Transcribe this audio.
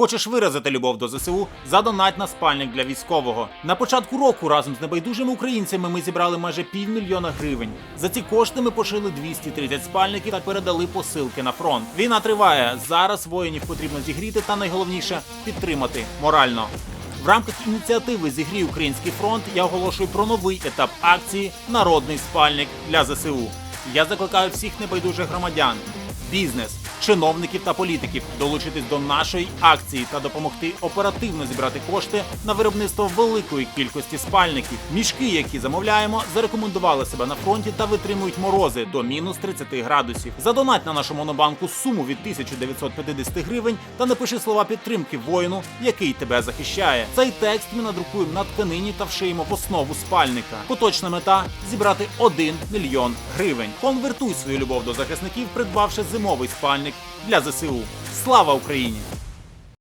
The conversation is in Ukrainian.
Хочеш виразити любов до ЗСУ? Задонать на спальник для військового. На початку року разом з небайдужими українцями ми зібрали майже півмільйона гривень. За ці кошти ми пошили 230 спальників та передали посилки на фронт. Війна триває. Зараз воїнів потрібно зігріти та найголовніше підтримати морально. В рамках ініціативи Зігрій Український фронт я оголошую про новий етап акції Народний спальник для ЗСУ. Я закликаю всіх небайдужих громадян, бізнес, чиновників та політиків долучитись до нашої акції та допомогти оперативно зібрати кошти на виробництво великої кількості спальників. Мішки, які замовляємо, зарекомендували себе на фронті та витримують морози до мінус 30 градусів. Задонать на нашу монобанку суму від 1950 гривень та напиши слова підтримки воїну, який тебе захищає. Цей текст ми надрукуємо на тканині та вшиємо в основу спальника. Поточна мета зібрати 1 мільйон гривень. Конвертуй свою любов до захисників, придбавши зимовий спальник для ЗСУ. Слава Україні!